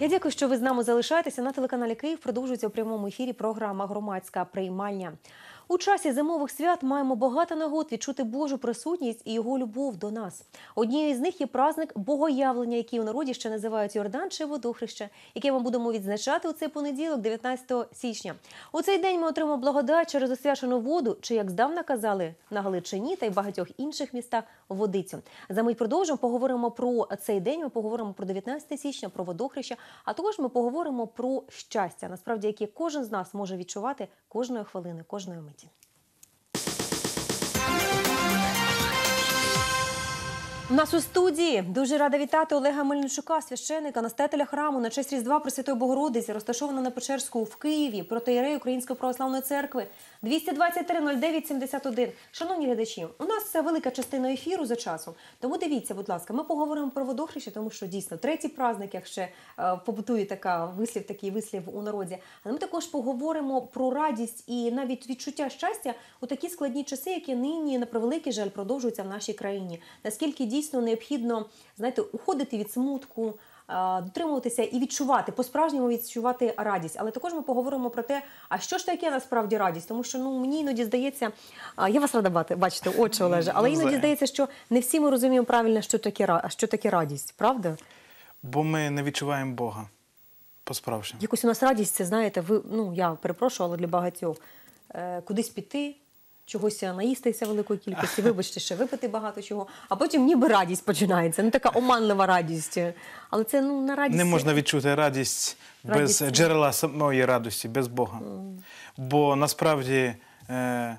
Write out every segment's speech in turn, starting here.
Я дякую, що ви з нами залишаєтеся. На телеканалі Київ продовжується у прямому ефірі програма Громадська приймальня. У часі зимових свят маємо багато нагод відчути Божу присутність і його любов до нас. Однією з них є праздник Богоявлення, який у народі ще називають Йордан чи Водохреще, яке ми будемо відзначати у цей понеділок, 19 січня. У цей день ми отримаємо благодать через освячену воду, чи як здавна казали на Галичині та й багатьох інших містах водицю. За мить продовжимо. Поговоримо про цей день. Ми поговоримо про 19 січня, про водохреща. А також ми поговоримо про щастя, насправді, яке кожен з нас може відчувати кожної хвилини, кожної миті. У нас у студії дуже рада вітати Олега Мельничука, священика, настоятеля храму на честь Різдва Пресвятої Богородиці, розташована на Печерську в Києві, протоєрей Української православної церкви. 223 09 71. Шановні глядачі, у нас велика частина ефіру за часом. Тому дивіться, будь ласка, ми поговоримо про водохреща, тому що дійсно третій праздник, як ще е, побутує така вислів, такий вислів у народі. Але ми також поговоримо про радість і навіть відчуття щастя у такі складні часи, які нині на превеликий жаль продовжуються в нашій країні. Наскільки дійсно необхідно знаєте, уходити від смутку. е, Дотримуватися і відчувати по-справжньому відчувати радість, але також ми поговоримо про те, а що ж таке насправді радість, тому що ну мені іноді здається, я вас рада бачити, очі Олеже, але іноді здається, що не всі ми розуміємо правильно, що таке що таке радість, правда? Бо ми не відчуваємо Бога по-справжньому. Якось у нас радість, це знаєте, ви ну я перепрошую, але для багатьох е, кудись піти. Чогось наїстися великої кількості, вибачте, ще випити багато чого, а потім ніби радість починається. Ну така оманлива радість. Але це ну на радість Не можна відчути радість, Радість. без джерела самої радості, без Бога. Бо насправді е,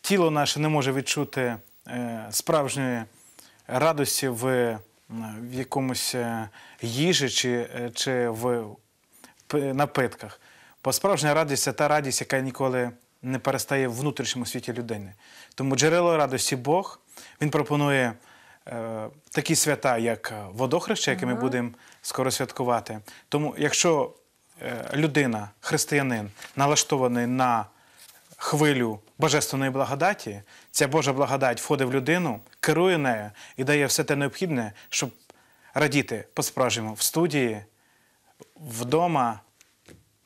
тіло наше не може відчути е, справжньої радості в, е, в якомусь е, їжі чи, е, чи в напитках. Бо справжня радість це та радість, яка ніколи не перестає в внутрішньому світі людини. Тому джерело радості Бог. Він пропонує е, такі свята, як е, водохреща, яке ми будемо скоро святкувати. Тому, якщо е, людина, християнин, налаштований на хвилю божественної благодаті, ця Божа благодать входить в людину, керує нею і дає все те необхідне, щоб радіти по-справжньому в студії, вдома,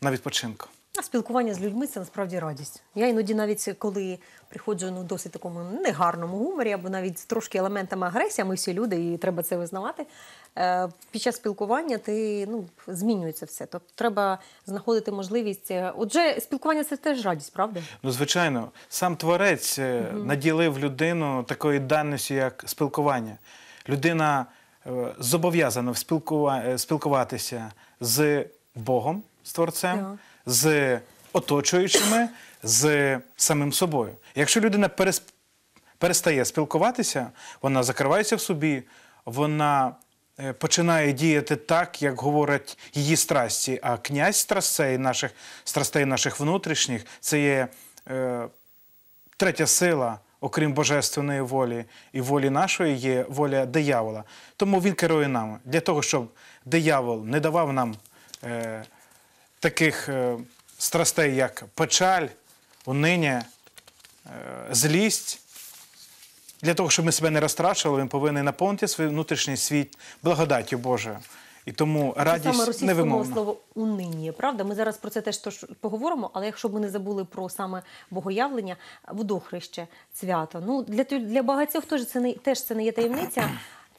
на відпочинку. А спілкування з людьми це насправді радість. Я іноді навіть коли приходжу ну, досить такому негарному гуморі, або навіть з трошки елементами агресії, ми всі люди, і треба це визнавати. Е, під час спілкування ти ну, змінюється все. Тобто треба знаходити можливість. е, Отже, спілкування це теж радість, правда? Ну, звичайно, сам творець е, наділив людину такою даністю, як спілкування. Людина зобов'язана спілкува- спілкуватися з Богом, з Творцем, Так. З оточуючими, з самим собою. Якщо людина перестає спілкуватися, вона закривається в собі, вона е, починає діяти так, як говорять її страсті. А князь страстей наших, страстей наших внутрішніх це є е, третя сила, окрім божественної волі і волі нашої, є воля диявола. Тому він керує нами для того, щоб диявол не давав нам е, таких е, страстей, як печаль, униння, е, злість. Для того, щоб ми себе не розтрачували, він повинен наповнити свій внутрішній світ благодаттю Божою. І тому саме радість російське невимовна. слово унині, правда? Ми зараз про це теж поговоримо, але якщо б ми не забули про саме богоявлення, водохреще, свято. Ну для для багатьох теж це не теж це не є таємниця.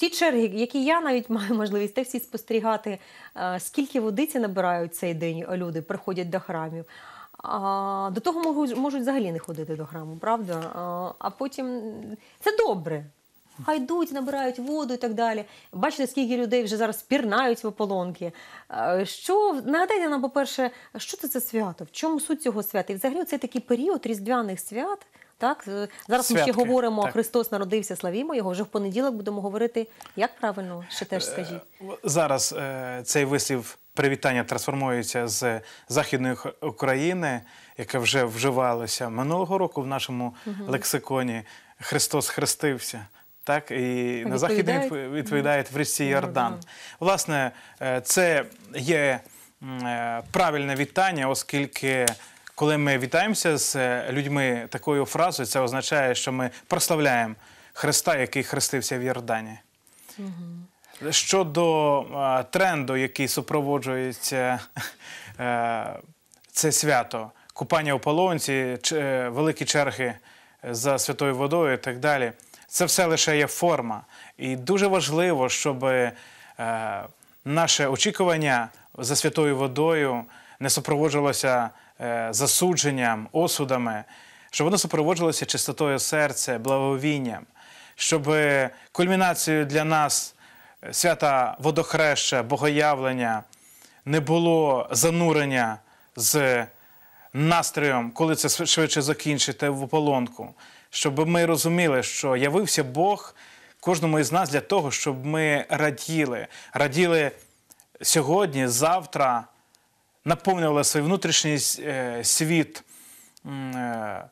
Ті черги, які я навіть маю можливість теж всі спостерігати, е, скільки водиці набирають цей день люди, приходять до храмів. А, до того можуть, можуть взагалі не ходити до храму, правда? А, а потім це добре. Хай набирають воду і так далі. Бачите, скільки людей вже зараз пірнають в ополонки. Е, Що нагадайте нам, по-перше, що це за свято? В чому суть цього свята? І взагалі це такий період різдвяних свят. Так, Е, зараз ми ще говоримо, так. Христос народився, славімо його. Вже в понеділок будемо говорити, як правильно ще теж скажіть. Зараз е, цей вислів привітання трансформується з Західної України, яке вже вживалося минулого року в нашому лексиконі. Христос хрестився. Так, і на Західні Відповідають? відпо- відповідають в річці Йордан. Власне, е, це є е, правильне вітання, оскільки коли ми вітаємося з е, людьми такою фразою, це означає, що ми прославляємо Христа, який хрестився в Йордані. Щодо е, тренду, який супроводжується е, це свято, купання у полонці, е, великі черги за святою водою і так далі, це все лише є форма. І дуже важливо, щоб е, наше очікування за святою водою не супроводжувалося засудженням, осудами, щоб воно супроводжувалося чистотою серця, благовінням, щоб кульмінацією для нас е, свята водохреща, богоявлення не було занурення з настроєм, коли це швидше закінчити в ополонку, щоб ми розуміли, що явився Бог кожному із нас для того, щоб ми раділи, раділи сьогодні, завтра, наповнювали свій внутрішній е, світ е,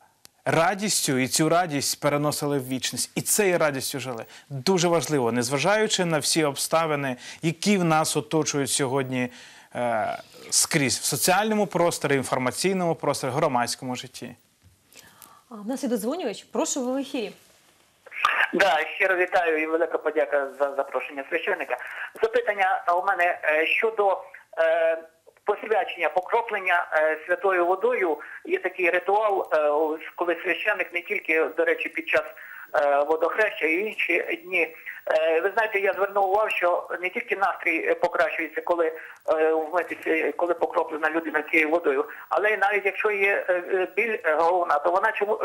радістю, і цю радість переносили в вічність. І цією радістю жили. Дуже важливо, незважаючи на всі обставини, які в нас оточують сьогодні е, скрізь в соціальному просторі, інформаційному просторі, громадському житті. В нас є додзвонювач. Прошу ви в ефірі. Да, щиро вітаю і велика подяка за запрошення священника. Запитання у мене щодо е, посвячення, покроплення е, святою водою. Є такий ритуал, е, коли священник не тільки, до речі, під час е, водохреща і інші дні. Ви знаєте, я звернув увагу, що не тільки настрій покращується, коли вмитися, коли покроплена людина цією водою, але навіть якщо є біль головна, то вона чому.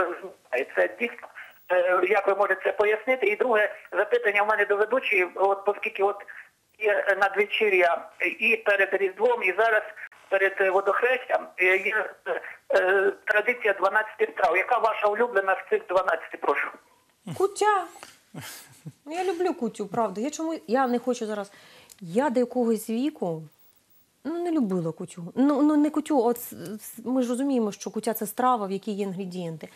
Це дійсно Як ви можете це пояснити? І друге запитання в мене до ведучої, от оскільки от є надвечір'я і перед Різдвом, і зараз перед е, водохрещем е, є е, традиція 12 страв. Яка ваша улюблена з цих 12, прошу? Кутя. Ну, Я люблю кутю, правда. Я чому я не хочу зараз. Я до якогось віку ну, не любила кутю. Ну, ну не кутю, от ми ж розуміємо, що кутя це страва, в якій є інгредієнти.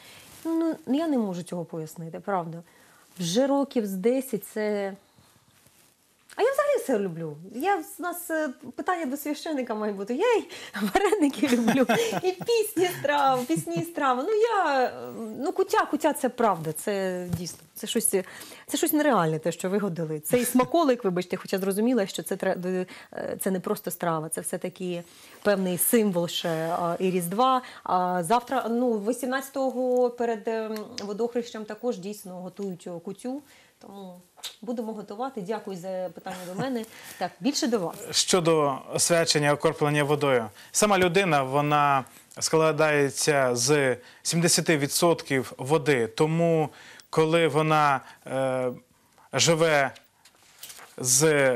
Ну, я не можу цього пояснити, правда. Вже років з 10 це. А я взагалі все люблю. Я у нас е, питання до священика має бути. Я і вареники люблю, і пісні страв, пісні страви. Ну я е, ну кутя, кутя це правда. Це дійсно. Це щось, це щось нереальне, те, що вигодили. Це і смаколик, вибачте, хоча зрозуміла, що це е, це не просто страва, це все таки певний символ ще і Різдва. А завтра, ну 18-го перед ем, водохрещем також дійсно готують кутю. Тому будемо готувати. Дякую за питання до мене. Так, більше до вас. Щодо освячення окроплення водою, сама людина вона складається з 70% води. Тому, коли вона е, живе з,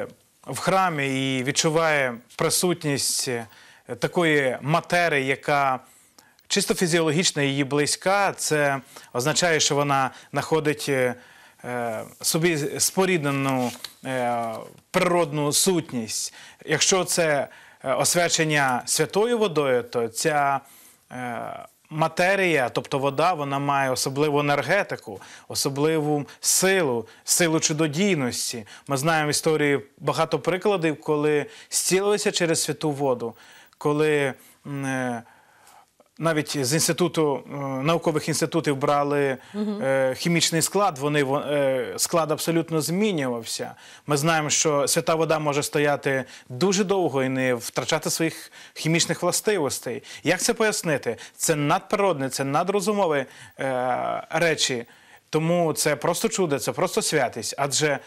в храмі і відчуває присутність е, такої матерії, яка чисто фізіологічно її близька, це означає, що вона знаходить е, собі споріднену е, природну сутність. Якщо це е, освячення святою водою, то ця е, матерія, тобто вода, вона має особливу енергетику, особливу силу, силу чудодійності. Ми знаємо в історії багато прикладів, коли зцілилися через святу воду, коли е, навіть з інституту е, наукових інститутів брали е, хімічний склад. Вони во- е, склад абсолютно змінювався. Ми знаємо, що свята вода може стояти дуже довго і не втрачати своїх хімічних властивостей. Як це пояснити? Це надприродне, це надрозумові речі. Тому це просто чудо, це просто святість. Адже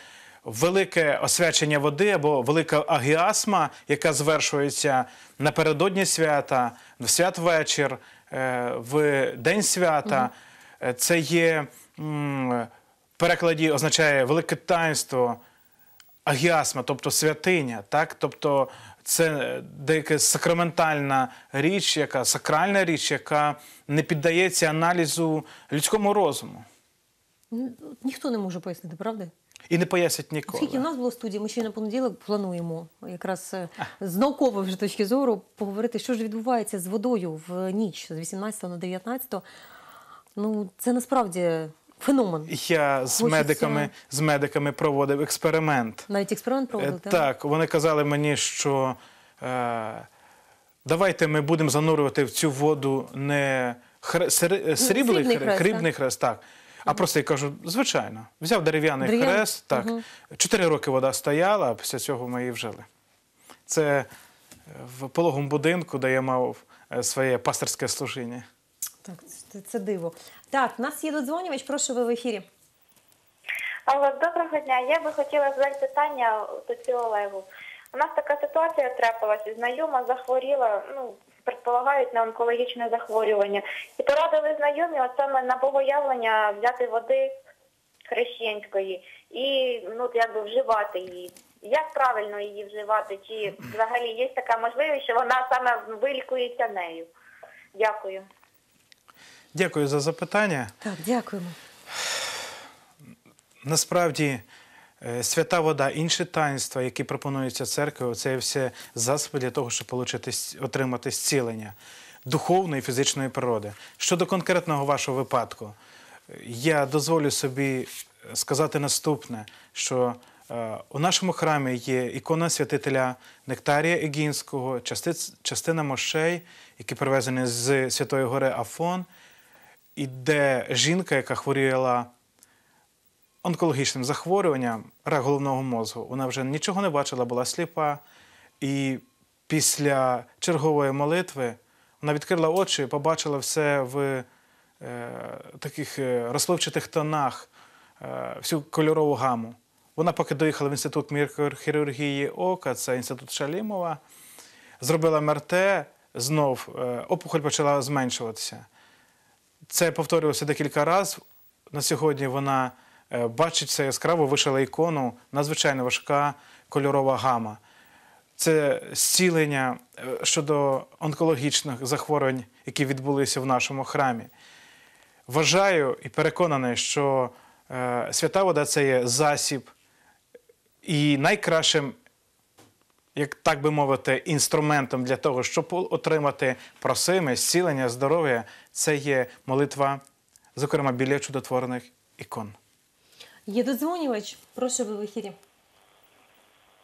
велике освячення води або велика агіасма, яка звершується напередодні свята, в святвечір, е, в день свята, е, це є в перекладі означає велике таїнство. Агіасма, тобто святиня, так? Тобто це деяка сакраментальна річ, яка сакральна річ, яка не піддається аналізу людському розуму Ніхто не може пояснити, правда? І не пояснять ніколи. Скільки в нас було студії, ми ще на понеділок плануємо якраз е, з наукової вже точки зору поговорити, що ж відбувається з водою в ніч з 18 на 19. Ну, це насправді феномен. Я з Хочеться- медиками, з медиками проводив експеримент. Навіть експеримент Е, проводив, так? Так, вони казали мені, що е, давайте ми будемо занурювати в цю воду не хре, сери- е, срібний хрест, хрест, хрібний хрест, так. А просто я кажу, звичайно, взяв дерев'яний хрест, так. Чотири роки вода стояла, а після цього ми її вжили. Це е, в пологому будинку, де я мав е, своє пасторське служіння. Так, це, це диво. Так, в нас є додзвонювач, прошу ви в ефірі. Алло, доброго дня. Я би хотіла задати питання до Олегу. У нас така ситуація трапилася. Знайома захворіла, ну, предполагають на онкологічне захворювання. І порадили знайомі от саме на богоявлення взяти води хрещенської і ну, якби вживати її. Як правильно її вживати? Чи взагалі є така можливість, що вона саме вилікується нею? Дякую. Дякую за запитання. Так, дякуємо. Насправді, свята вода, інші таїнства, які пропонуються церквою, це все засоби для того, щоб с- отримати зцілення духовної і фізичної природи. Щодо конкретного вашого випадку, е, я дозволю собі сказати наступне: що е, у нашому храмі є ікона святителя Нектарія Егінського, частина мощей, які привезені з Святої Гори Афон, і де жінка, яка хворіла онкологічним захворюванням рак головного мозку. Вона вже нічого не бачила, була сліпа. І після чергової молитви вона відкрила очі побачила все в е, таких е, розпливчатих тонах, е, всю кольорову гаму. Вона поки доїхала в інститут мікрохірургії ока, це інститут Шалімова, зробила МРТ, знов е, опухоль почала зменшуватися. Це повторювалося декілька разів. На сьогодні вона бачить це яскраво, вишила ікону, надзвичайно важка кольорова гама. Це зцілення е, щодо онкологічних захворювань, які відбулися в нашому храмі. Вважаю і переконаний, що е, свята вода це є засіб і найкращим як так би мовити, інструментом для того, щоб отримати просиме, зцілення, здоров'я, це є молитва, зокрема, біля чудотворних ікон. Є додзвонювач, прошу ви в ефірі.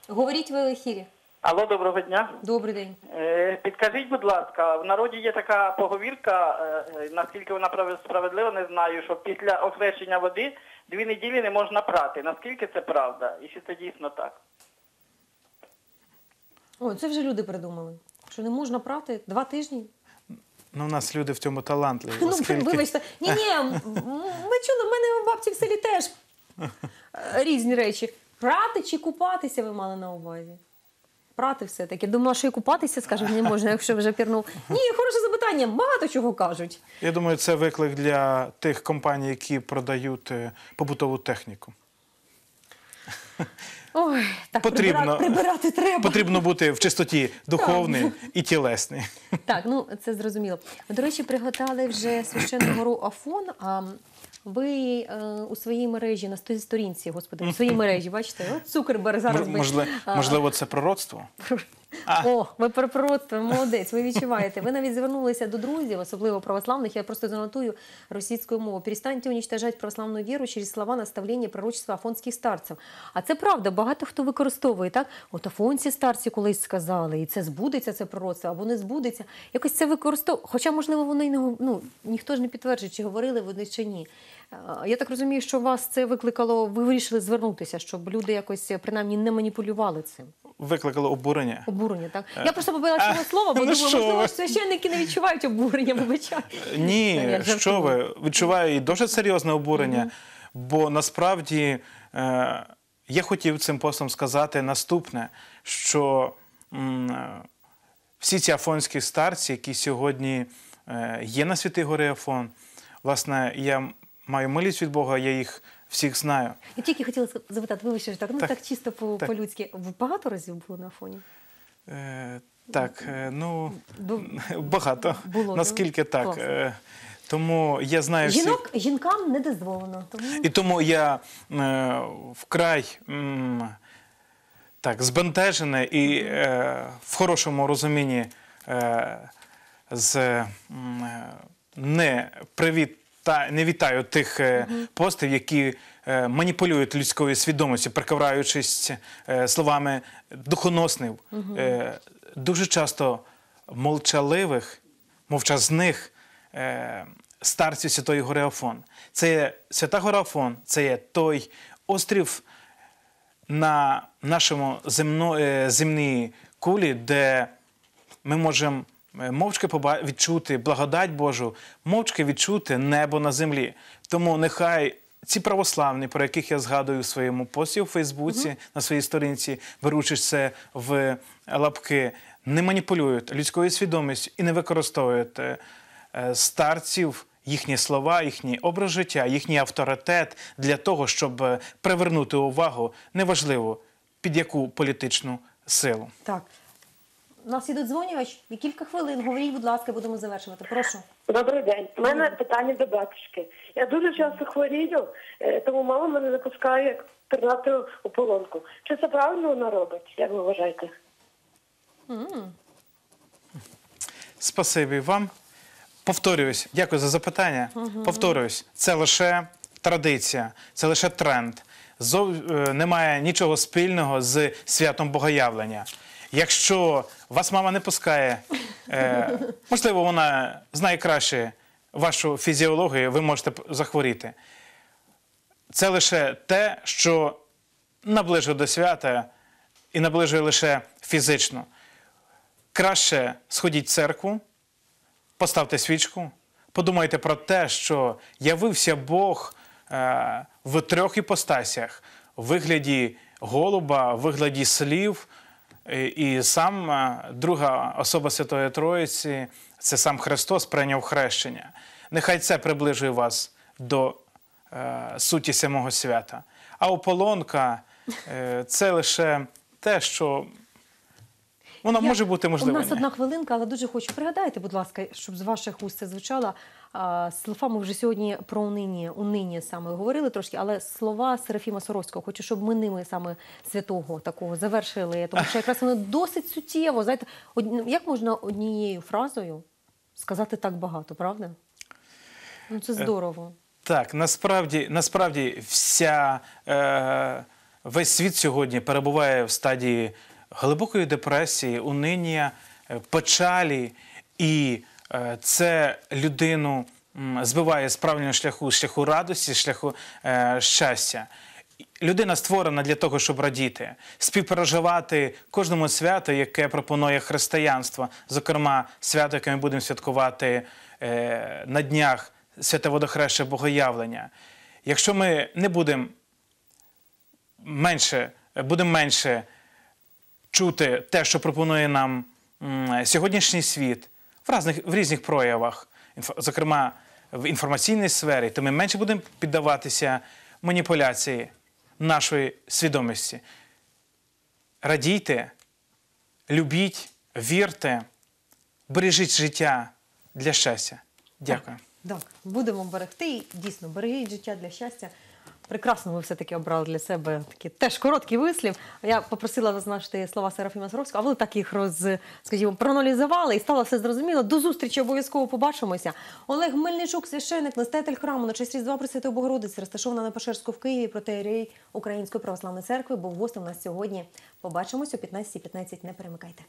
Говоріть ви в ефірі. Алло, доброго дня. Добрий день. Е, Підкажіть, будь ласка, в народі є така поговірка, е, е, наскільки вона прав- справедлива, не знаю, що після охрещення води дві неділі не можна прати. Наскільки це правда? І чи це дійсно так? О, це вже люди придумали. Що не можна прати два тижні? Ну, у нас люди в цьому талантливі. Ну, оскільки- вибачте, ні, ні, ми чули, в мене у бабці в селі теж різні речі. Прати чи купатися ви мали на увазі? Прати все-таки. Думала, що і купатися, скажу, не можна, якщо вже пірнув. Ні, хороше запитання, багато чого кажуть. Я думаю, це виклик для тих компаній, які продають е, побутову техніку. Ой, так Потрібно. прибирати, прибирати треба. Потрібно бути в чистоті духовній і тілесній. Так, ну це зрозуміло. До речі, приготували вже священну гору Афон. А ви е, у своїй мережі на сторінці, господи, у своїй мережі, бачите, от Цукерберг зараз Можливо, би... можливо, це пророцтво. О, ви про пророцтво, молодець, ви відчуваєте. Ви навіть звернулися до друзів, особливо православних. Я просто занотую російською мовою. Перестаньте уничтожать православну віру через слова наставлення пророчества афонських старців. А це правда, багато хто використовує так. От афонці старці колись сказали, і це збудеться це пророцтво або не збудеться. Якось це використовує. Хоча, можливо, вони не ну, ніхто ж не підтверджує, чи говорили вони чи ні. Е, Я так розумію, що вас це викликало, ви вирішили звернутися, щоб люди якось принаймні не маніпулювали цим. Викликало обурення. Обурення, так? Я просто побила цього слова, бо ну думаю, що можливо, священники не відчувають обурення, вибачаю. Ні, що ви відчуваю і дуже серйозне обурення, бо насправді е, я хотів цим постом сказати наступне: що м, е, всі ці афонські старці, які сьогодні е, є на Святій Горі Афон, власне, я маю милість від Бога, я їх всіх знаю. Я тільки хотіла запитати, вибачте, так, ну так, Так. чисто по- по-людськи. Ви багато разів були на фоні? Е, так, е, ну Бу- багато. Було, Наскільки так. Клас. Е, тому я знаю. Жінок, жінкам не дозволено. Тому... І тому я е, вкрай м, так, збентежений і е, в хорошому розумінні е, з, е, не привіт. Та не вітаю тих е, постів, які е, маніпулюють людською свідомістю, прикраваючись е, словами духоносних, е, дуже часто молчаливих, мовчазних е, старців Святої Гори Афон. Це є Свята Гора Афон, це є той острів на нашому земно, е, земній кулі, де ми можемо мовчки поба- відчути благодать Божу, мовчки відчути небо на землі. Тому нехай ці православні, про яких я згадую у своєму пості у Фейсбуці, на своїй сторінці, беручи це в лапки, не маніпулюють людською свідомістю і не використовують е, е, старців, їхні слова, їхній образ життя, їхній авторитет для того, щоб е, привернути увагу, неважливо під яку політичну силу. Так. У нас іде дзвонювач. І кілька хвилин. Говоріть, будь ласка, будемо завершувати. Прошу. Добрий день. У мене питання до батюшки. Я дуже часто хворію, е, тому мама мене не пускає пернати у полонку. Чи це правильно вона робить? Як ви вважаєте? Спасибі вам. Повторююсь, дякую за запитання. Повторююсь, це лише традиція, це лише тренд. Зов... е, Немає нічого спільного з святом Богоявлення. Якщо вас мама не пускає, е, можливо, вона знає краще вашу фізіологію, ви можете захворіти. Це лише те, що наближує до свята і наближує лише фізично. Краще сходіть в церкву, поставте свічку, подумайте про те, що явився Бог е, в трьох іпостасях: у вигляді голуба, в вигляді слів, і сам е, друга особа Святої Троїці це сам Христос прийняв хрещення. Нехай це приближує вас до е, суті самого свята. А ополонка е, це лише те, що воно Я- може бути можливо. У нас одна хвилинка, але дуже хочу. Пригадайте, будь ласка, щоб з ваших уст це звучало. Слова ми вже сьогодні про унині, унині саме говорили трошки, але слова Серафіма Соровського, хочу, щоб ми ними саме святого такого завершили. Тому що якраз воно досить суттєво. Знаєте, як можна однією фразою сказати так багато, правда? Ну це здорово. Так, насправді, насправді вся, е, весь світ сьогодні перебуває в стадії глибокої депресії, униння, е, печалі, і е, це людину збиває з правильного шляху, шляху радості, шляху е, щастя. Людина створена для того, щоб радіти, співпереживати кожному святу, яке пропонує християнство, зокрема, свято, яке ми будемо святкувати е, на днях святе водохреща Богоявлення. Якщо ми не будемо менше, будемо менше чути те, що пропонує нам сьогоднішній світ в різних, в різних проявах, зокрема в інформаційній сфері, то ми менше будемо піддаватися маніпуляції нашої свідомості. Радійте, любіть, вірте, бережіть життя для щастя. Дякую. Так, будемо берегти. І Дійсно, берегіть життя для щастя. Прекрасно, ви все-таки обрали для себе такий теж короткий вислів. Я попросила зазначити слова Серафіма Саровського, а ви так їх роз, скажімо, проаналізували і стало все зрозуміло. До зустрічі обов'язково побачимося. Олег Мельничук, священник, настоятель храму на честь Різдва Пресвятої Богородиці, розташована на Печерську в Києві, протеєрей Української православної церкви, був гостем нас сьогодні. Побачимось о 15.15. Не перемикайте.